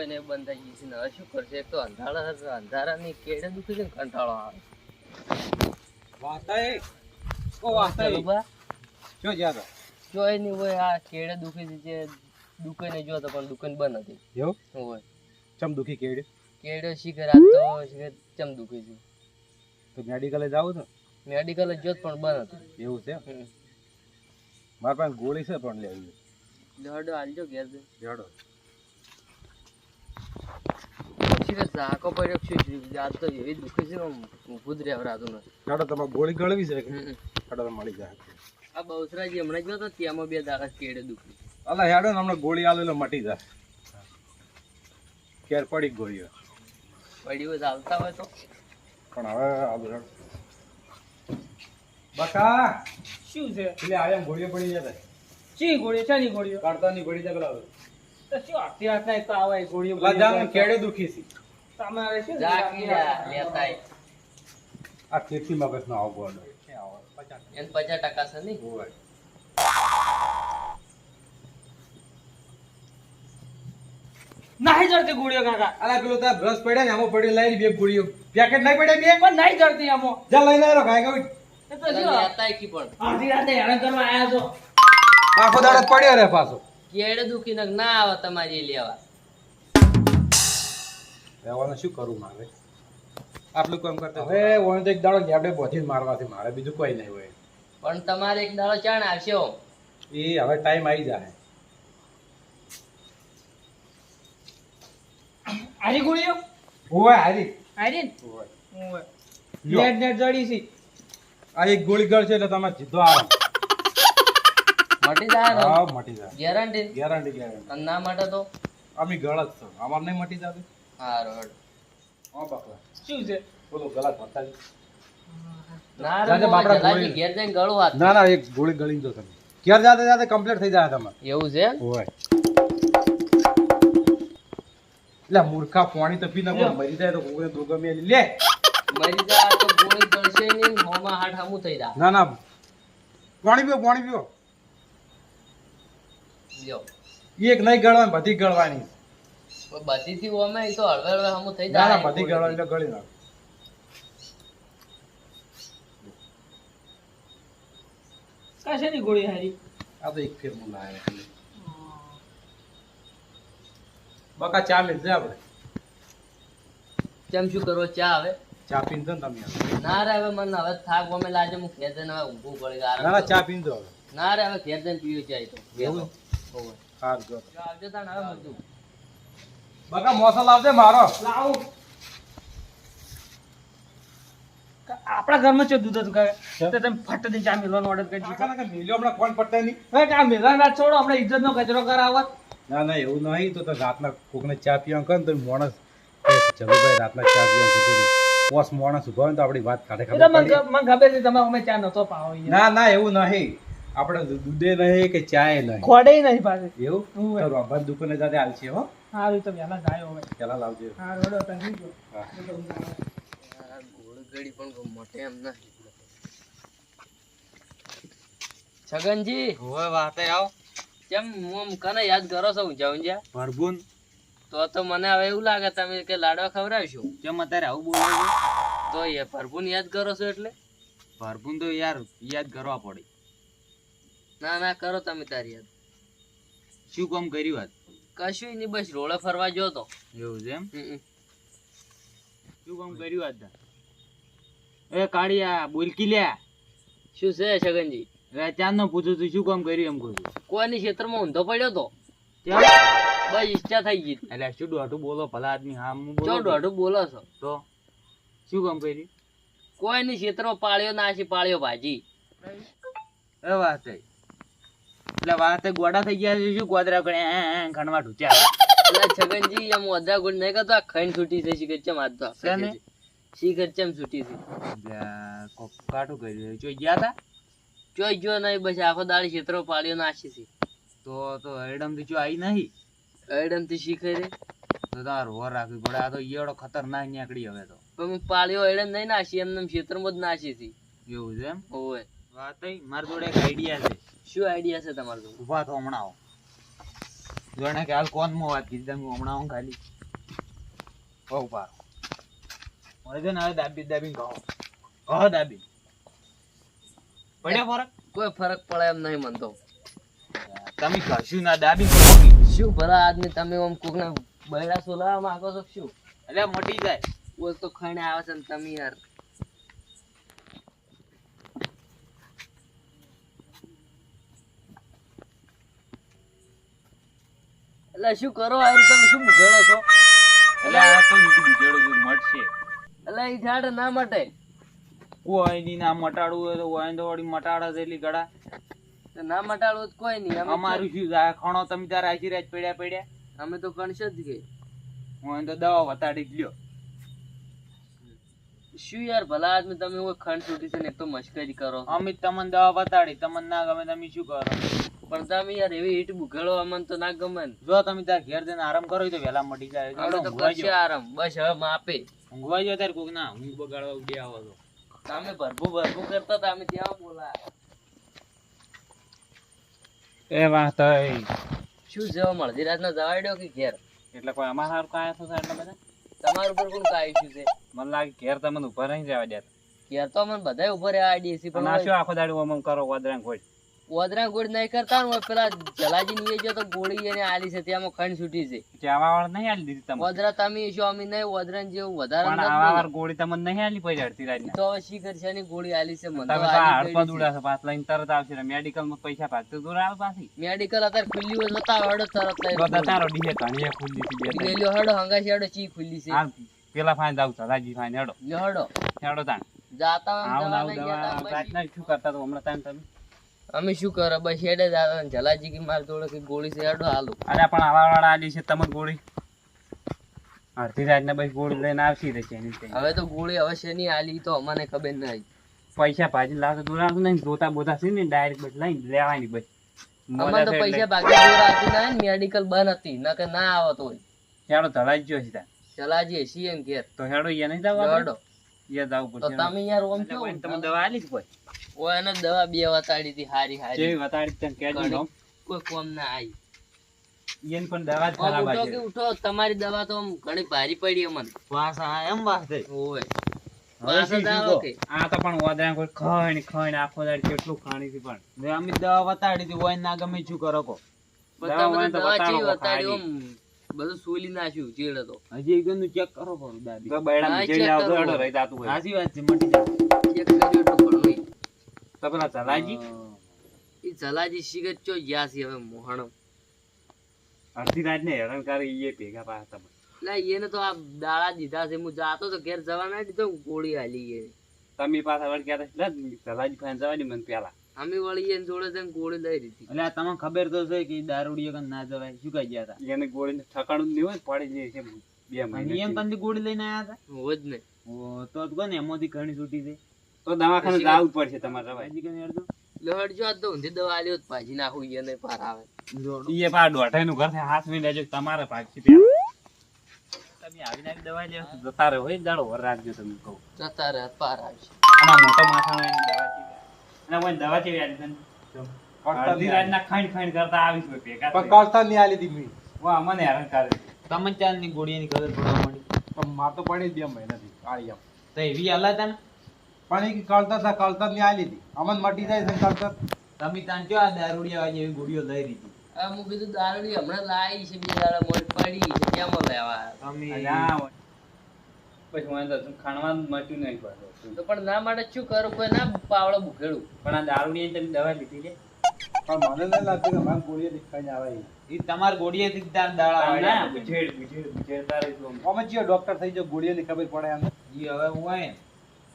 દુકાને બંધ થઈ ગઈ છે. ને શું કરશે? એક તો અંધારા અંધારાની કેડે દુખી છે ને કંટાળો આવે. વાતાય કો વાતાય ચલુભા, જો જ્યાં તો. એ નહીં હોય આ કેડે દુખી છે જે દુકાને જો તો પણ દુકાન બંધ હતી. જો હોય. ચમ દુખી કેડે? કેડે શિખર આ તો શિખર ચમ દુખી છે. તો મેડિકલે જાવ તો મેડિકલ જ પણ બંધ હતું. એવું છે મારા પાસે ગોળી છે પણ લેવી. દોડો હાલજો ઘેર. જોડો ઝાકો પડ્યો છે આજ તો એવી દુખી છે ઊભું જ રહેવરાતું નથી જોડો તમારે ગોળી ગળવી છે? કે હમ. મળી જાય. આ બહુસરાજી હમણાં જો તો ત્યાંમાં બે દાડા કેડે દુખી. અલા હેડો ને હમણાં ગોળી આલો મટી જાય. કેર પડી ગોળીઓ. પડી હોય ચાલતા હોય તો. પણ હવે હેડો. બકા! શું છે? એટલે આયા ગોળીઓ પડી જાય ચી ગોળીઓ? ચાની ગોળીઓ? કાઢતાની પડી જાય નહીં? જડતી ગોળીઓ કાકા. અલા પેલો તાર બ્રશ પડ્યા ને આમો પડી લઈ બે ગોળીઓ. પેકેટ નહીં પડ્યા બે? પણ નહીં જડતી આમો. જા લઈને આવ્યો ગયો એ તો જો. લેતાય કી પણ. આધી રાતે હેરાન કરવા આયા છો. આખો દાડો પડ્યો રે પાછો. કેડે દુખી ને ના આવે તમારે લેવા. રહેવાનું શું કરું મારે? આટલું કામ કરતા હવે ઓણ તો એક દાડો ગેબડે બોથી મારવાથી મારે બીજું કોઈ નહીં હોય. પણ તમારે એક દાડો ચાણ આવશે એ હવે ટાઈમ આવી જાય આરી ગોળીઓ? હોય હારી. આરી ને? હોય. નેટ નેટ જડી છે. આ એક ગોળી ગળ છે એટલે તમે સીધો આરામ મટી જાય ને? હા મટી જાય. ગેરંટી ગેરંટી ગેરંટી અને ના માટે તો? અમે ગળત છો અમાર નહીં મટી જાવે હા રોડ હા બાપા. શું છે? બોલો ગલા ભરતા ના રે બાપડા ઘેર જઈને ગળું ના ના એક ગોળી ગળી તમે. ક્યારે જાતે જાતે કમ્પ્લીટ થઈ જાય તમારે. એવું છે હોય. એટલે મૂર્ખા પાણી તો પી મરી જાય તો કોઈને લે! મરી જાય તો ગોળી ગળશે નહીં ને હાથ હામું થઈ જાય ના ના. પાણી પીઓ પાણી પીઓ. લ્યો. એક નહીં ગળવાની બધી ગળવાની. બધી થી ઓમે એ તો હળવે હળવે હામું થઈ જાય ના બધી ગળવાની એટલે ગળી નાખ. કશાની ગોળી હારી? આ તો એક ફેર હું. લાવ્યો બકા ચા મિલશે આપણે. કેમ શું કરવો ચા હવે ચા પીન તો તમે ના રે હવે મને હવે થાક ગમે લાગે હું જઈને હવે ઊંઘવું પડે ના ના ચા પીન દો હવે. ના રે હવે ખેતર ને પીવું ચા તો. એવું? હોવે. સારું જો. આવજો તાણ હવે બધું બકા મોસલ આવજે મારો. લાવું. આપણા ઘરમાં ચો દૂધ હતું કાકા તો તમે ફટ દઈને ચા મેલવાનો ઓર્ડર કરી દીધો. કાકા કાકા મિલ્યો હમણાં કોણ પડતા નહીં. હવે આ મેલવાના રાત છોડો આપણે ઇજ્જતનો કચરો કરાવત ના ના એવું નહીં તો રાતના કોકને ચા પીવા કર તો માણસ ચલો ભાઈ રાતના ચા પીવા કીધું. પોસ માણસ ઊભા હોય ને તો આપણી વાત કાઢે ખબર મને ખબર છે તમે અમે ચા નતો પાવો ના ના એવું નહીં. આપણે દૂધે નહીં કે ચાય નહીં? ખોડે નહીં પાસે એવું. તો રોબા દુકાને જાતે આલશે હો. સારું તો વહેલા જાય હવે. પેલા લાવજો. હા રોડો તંગી ગયો ગોળગડી પણ મોટે એમ નથી છગનજી. હવે વાતે આવ. કેમ હું આમ કને યાદ કરો છો જાઉં ઊંઝા ભરભૂન. તો તો મને હવે એવું લાગે તમે કે લાડવા ખવડાવશો. કેમ અત્યારે આવું બોલો છો? તો એ ભરપૂર યાદ કરો છો એટલે? ભરભૂન તો યાર યાદ કરવા પડે. ના ના કરો તમે તારી યાદ. શું કામ કર્યું વાત? કશું નહીં બસ રોડે ફરવા જો તો. એવું છે એમ. શું કામ કર્યું વાત એ કાળિયા બોલકી લ્યા શું છે છગનજી? ચાંદ નો પૂછું તું શું કામ કર્યું એમ કહું છું. કોની ક્ષેત્રમાં ઊંધો પડ્યો તો? બસ ઈચ્છા થઈ ગઈ. એટલે શું દોઢું બોલો ભલા આદમી હા હું બોલો દોઢું બોલો છો. તો? શું કામ કર્યું? કોઈની ક્ષેત્રમાં પાળ્યો નાસી પાળ્યો ભાજી. એ વાત થઈ. એટલે વાત ગોડા થઈ ગયા છે શું ગોદરા કરે ઘણવા ઢૂચ્યા એટલે છગનજી એમ અદરા ગુણ નહીં કરતો આ ખાઈને છૂટી છે શીખર ચમ હાથ તો શીખર ચમ છૂટી છે લ્યા, કોક કાઠું કર્યું જોઈ ગયા તા? ચોઈ જો નહીં બસ આખો દાડી ક્ષેત્રો પાળ્યો નાસી છે. તો તો એડમથી જો આવી નહીં? એડમથી શીખે રે તો તાર હોર રાખવી પડે આ તો ઈયળો ખતરનાક નીકળી હવે તો. પણ પાળ્યો એડમ નહીં એમ એમને ક્ષેત્રમાં જ નાસી હતી એવું છે એમ? ઓવે વાત થઈ? મારી જોડે એક આઈડિયા છે. શું આઈડિયા છે તમારો ઊભા તો હમણાં આવો. જોણે કે હાલ કોણમાં વાત કીધી તમે? હમણાં હું ખાલી. બહુ પાર મને છે ને હવે દાબી દાબી કહો. કહો દાબી. પડ્યો ફરક? કોઈ ફરક પડે એમ નહીં મનતો. તમે કશું ના દાબી શું ભલા આદમી તમે આમ કોકને બૈરા સોલાવા માંગો છો શું? એટલે મટી જાય. બોલ તો ખાઈને આવે છે ને તમે યાર. એટલે શું કરો? આવું તમે શું ભૂગેલો છો? એટલે આ તો ઊંધું બીજેડું છે, મટશે એટલે એ ઝાડ ના મટે. કોઈ ની ના મટાડવું હોય તો કોઈ તો વળી મટાડે છે એટલી ગળા. ના મટાડવું તો કોઈ નહીં. અમારું શું થાય ખણો તમે ત્યાં રાખી રહ્યા પડ્યા પડ્યા? અમે તો કણશ જ ગઈ હું તો દવા વતાડી જ લ્યો. શું યાર ભલા આદમી તમે ખંડ છૂટી છે ને એક તો મશ્કરી કરો. અમે તમને દવા વતાડી. તમને ના ગમે તમે શું કરો? પણ તમે યાર એવી હીટ ભૂગેલો અમને તો ના ગમન જો તમે તાર ઘેર જઈને આરામ કરો તો વેલા મટી જાય. તો કરશે આરામ. બસ હવે માપે. ઊંઘવા જો તાર કોક ના ઊંઘ બગાડવા ઉડી આવો તો તમે ભરભું ભરભું કરતા હતા અમે ત્યાં બોલા. એ વાત શું જવા મળતી રાતના જવાડ્યો કે ઘેર? એટલે કોઈ અમારા હાર કાંઈ થશે એટલે બધા તમારા ઉપર કોણ કાયું છે? મને લાગે ઘેર તમને ઊભા રહી જવા દે. ઘેર તો મને બધાય ઊભો રહ્યા આઈડીએસી પણ આ શું આખો દાડો ઓમ કરો વાદરાંગ હોય. ઓદરા ગોળ નહીં કરતા ને પેલા જલાજી નીએ જો તો ગોળી એને આલી છે ત્યાં ખંડ છૂટી છે. જવા વાળ નહીં આલી દીધી તમે ઓદરા તમે શું અમે નહીં ઓદરા જેવું વધારે પણ આવા વાર ગોળી તમને નહીં આલી પડી અડધી રાત તો શી કરશે ની ગોળી આલી છે મને તમે તો તો હડપા દુડા છે. પાછ લઈને તરત આવશે મેડિકલમાં પૈસા ભાગતો દૂર આવે પાછી? મેડિકલ અત્યારે ખુલ્લી હોય તો હડો તરત લઈ બધા તારો ડીહે ઘણીએ ખુલ્લી છે. લેલ્યો હડો હંગાસી હડો ચી ખુલ્લી છે. પેલા ફાઈન જાવ રાજી ફાઈન હેડો. હડો. હેડો તાણ. જાતા આવ આવ ગયા તા શું કરતા તો હમણાં તાણ તમે? અમે શું કરો? બસ હેડે જ આવે જલાજી કે માર જોડે કે ગોળી છે હેડો હાલો. અરે પણ આવા વાળા આલી છે તમને ગોળી. અડધી રાતના બસ ગોળી લઈને આવશી રહેશે એની હવે તો ગોળી અવશ્ય નહીં આલી તો અમને ખબર નહીં પૈસા ભાજી લાગે દૂર આવતું નહીં જોતા બોતા છે ને ડાયરેક્ટ બસ લઈને લેવાની બસ. અમને તો પૈસા ભાગી જોર આવતી ના મેડિકલ બંધ હતી નકર ના આવતો હોય. હેડો ધરાઈ ગયો છે તાણ. ચલાજી સીએમ ઘેર તો હેડો એ નહીં જાવ હેડો. ઈ જવું પડશે તમે યાર ઓમ એટલે તમે દવા આલી કોઈ? ઓય એને દવા બે વતાડી હતી હારી હારી. જેવી વતાડી તને કહેજો નોમ. કોઈ કોમ ના આવી. ઈયન પણ દવા જ આમ ખરાબ ઉઠો કે ઉઠો તમારી દવા તો ઘણી ભારી પડી અમને. વાસ આ એમ વાસ થઈ ઓય. આ તો પણ કોઈ ખાઈને ખાઈને આખો દાડી કેટલું ખાણી છે પણ. અમે દવા વતાડી હતી હોય ના ગમે શું કરો કો? દવા વતાડી બધું સોલી નાખ્યું ચીડે તો. હજી એક ગંદુ ચેક કરો પડું દાદી. તો બૈડા જેડી આવતો કરવું. રહી જાતું હોય. સાચી વાત છે મટી જાય. ચેક કર્યું તો તો પેલા ચલાજી ઈ જલાજી સિગરેટ ચો ગયા છે હવે મોહણ અડધી રાત ને હેરાન કરી એ ભેગા પાછા તમે એટલે એને તો આ દાળા દીધા છે હું જાતો તો ઘેર જવા ના દીધો ગોળી હાલી એ તમે પાછા વળ કહેતા એટલે ચલાજી ફાઈન જવાની મને પેલા. અમે વળી એને જોડે જઈને ગોળી લઈ લીધી. એટલે આ તમને ખબર તો છે કે દારૂડિયા કન ના જવાય. શું કહી ગયા હતા? એને ગોળી ઠકાણું જ નહીં હોય પડી જાય છે બે મહિના એમ કંદી ગોળી લઈને આયા હતા? હોજ ને ઓ તો કોને એમાંથી ઘણી છૂટી છે? તો દવાખાને જવું પડશે તમારે રવાય. હજી કને અડધું લહડ જો આ તો ઊંધી દવા લ્યો પાજી પાછી નાખું એને પાર આવે. ઈએ પાર દોઢાઈ નું ઘર હાથ મી લેજો તમારે ભાગથી છે તમે આવીને આવી દવા લ્યો જતા રહો હોય જાડો વર રાખજો તમે કહું. જતા રહે પાર આવશે. આમાં મોટો માથાનો દવા છે. અને કોઈ દવા છે યાદ અડધી રાતના ખાઈન ખાઈન કરતા આવીશ ભેગા પણ થઈ. કળતર આલી હતી મેં. વાહ મને હેરાન કરે તમે ચારની ગોળીની ખબર પડવા મળી પણ માર તો પડી બે મહિનાથી આળી આમ. તો એવી હાલત ને? પણ એ કે કળતર થા ની આલી હતી. અમન મટી જાય છે તમે તાન જો આ દારૂડિયા એવી ગોળીઓ લઈ રહી હું કીધું દારૂડી હમણાં લાવી છે બે દાડા મોડ પડી છે. કેમ લેવા તમે પછી મને તો ખાણવા મળતું નહીં પાછું તો. પણ ના માટે શું કરું કોઈ ના પાવડો ભૂખેડું. પણ આ દારૂની તમે દવા લીધી છે? પણ મને નહીં લાગતું કે મારા ગોળીએ દેખાઈને આવે એ. તમાર ગોળીએ દીકદાર દાડા આવે. ના બુજેડ બુજેડ બુજેડદાર એકદમ અમે. જીઓ ડોક્ટર થઈ જો ગોળીએ ની ખબર પડે એમ જી હવે હું આય.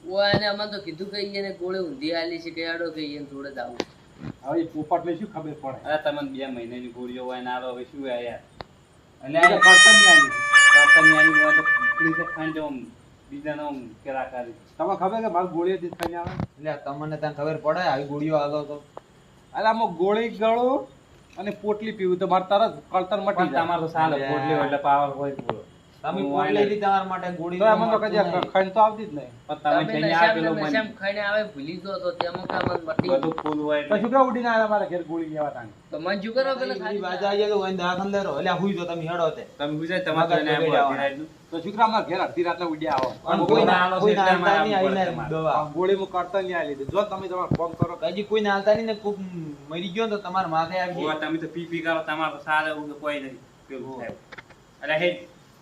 ઓને અમે તો કીધું કે એને ગોળે ઊંધી આલી છે કે આડો કે એને થોડે દાવ હવે પોપટ ને શું ખબર પડે? અરે તમને બે મહિનાની ગોળીઓ હોય ને આવે હવે શું યાર અને કરતનની આલી. કરતનની કેરા કરી તમને ખબર કે મારે આવે? એટલે તમને ત્યાં ખબર પડે આવી ગોળીઓ આલો તો. અરે આમાં ગોળી ગળું અને પોટલી પીવું તો મારે તરત કળતર મટી જાય. તમારે તો પોટલી એટલે પાવર હોય પૂરો. તમે કોણ લઈ લીધી તમારા માટે ગોળી તો અમે તો કદી ખાઈને તો આવતી જ નહીં. તમે જઈને આ પેલો મને સેમ ખાઈને આવે ભૂલી ગયો તો તેમાં કાં મને મટી તો શું કે ઉડીને આયા મારા ઘેર ગોળી લેવા તાણે? તો મન શું કરો પેલા ખાલી વાજા આવી તો વઈને દવાખાને દેરો એટલે હુઈ જો તમે હેડો તે. તો છોકરા અમારા ઘેર અડધી રાતના ઉડી આવો. પણ કોઈ ના- કોઈ ના હાલતા નહીં આવીને દવા. ગોળી મુ કરતા નહીં આ લીધી. જો તમે તમારે ફોન કરો. હજી કોઈ ના આવતા નહીં ને ખૂબ મરી ગયો ને તો તમારા માથે આવી ગયો તમે તો પી પી કરો તમારો તો સારા એવું કોઈ નહીં. પેલું થાય. અરે હે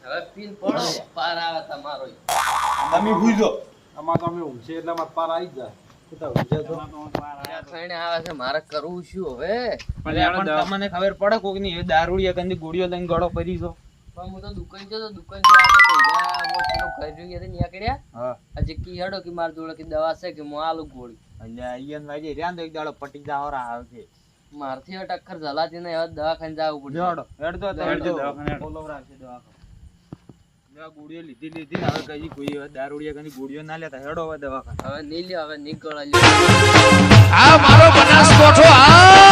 હવે પીન પડો પાર આવે તમારો. તમે હુઈ અમાર તો અમે ઊંઘશે એટલે અમારે પાર આવી જાય. આવે. છે છો જવા દવા છે કે આલું ગોળી. પટી જાવરા આવશે મારથી હવે ટક્કર ઝલાતી ને દવાખાને જવું પડે દવાખાને. ગોળીઓ લીધી લીધી હવે કઈ ગોળીઓ દારૂડિયા કઈ ગોળીઓ ના લેતા હેડો હવે દવાખાના. હવે નહીં લે હવે નીકળ આ મારો બનાસકોઠો આ